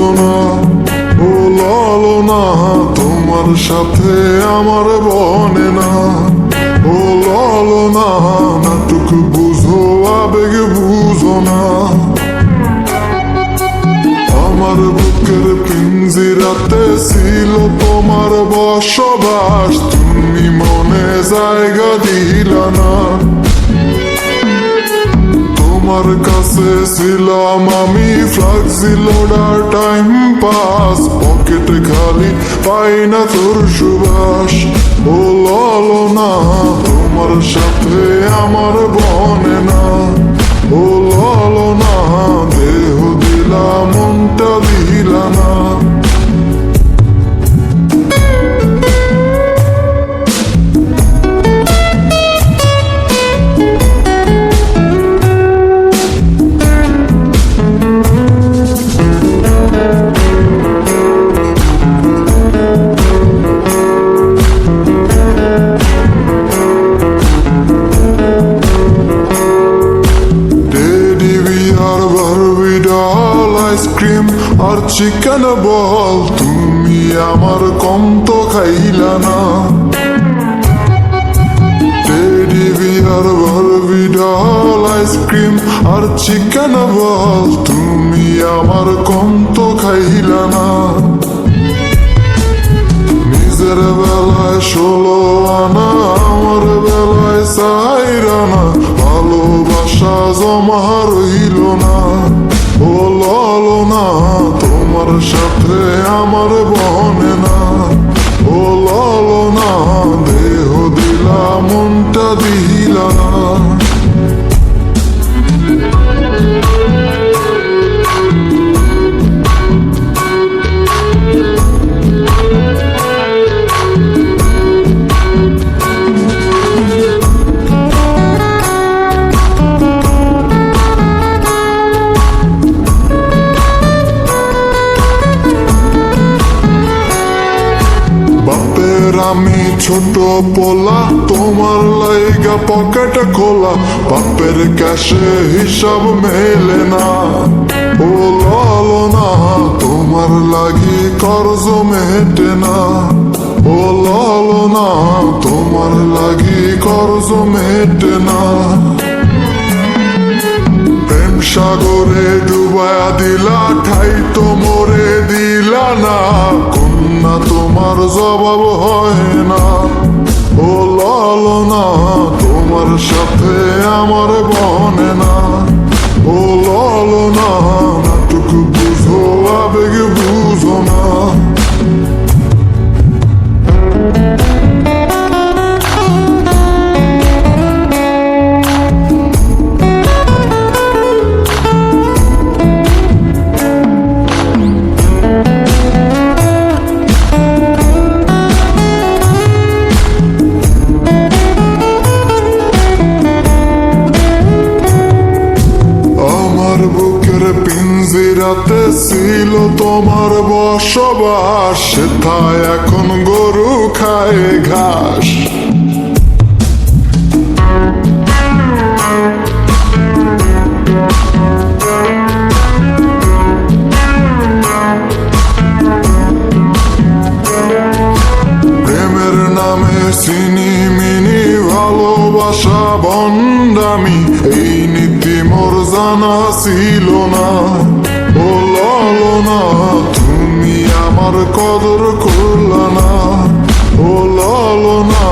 বুঝো না ও লালো না, তোমার সাথে আমার বনে না। ও না, নাটুক বুঝো, আবেগ বুঝো না। আমার বুকের পিঞ্জিরাতে ছিল তোমার বসবাস, তুমি মনে জায়গা দিলা না। তোমার কাছে ছিলাম আমি ফ্লাক্সি লোডার টাইম পাস পকেটে খালি পাই না তোর সুবাস লালো না তোমার সাথে আমার বনে না আর চিকেন বল, তুমি আমার খাইলা না। আইসক্রিম আর চিকেন বল, তুমি আমার কম তো খাইলা না। নিজের বেলায় ষোলো আনা, আমার বেলায় সাইরানা, ভালোবাসা জমা রইল ছোট পোলা, তোমার লাইগা পকেট খোলা। বাপের ক্যাশে হিসাব মেলে না। ও লালো না, তোমার লাগি কর্জ মেটে না। ও লালো না, তোমার লাগি কর্জ মেটে না। প্রেম সাগরে ডুবায়া দিলা, ঠাই তো মরে দিলা না। কন্যা তোমার জবাব হয় না। ও লালো না, তোমার সাথে আমার বনে না। ও লালো না টুকু বুঝো, আবেগ বুঝো না। ছিল তোমার বসবাস সেথায় এখন গরু খায় ঘাস। চিনি, মিনি, ভালোবাসা বন্ডামি এই নীতি মোর জানা ছিল না। ও লালো না তুমি আমার কদর করলা না। ও না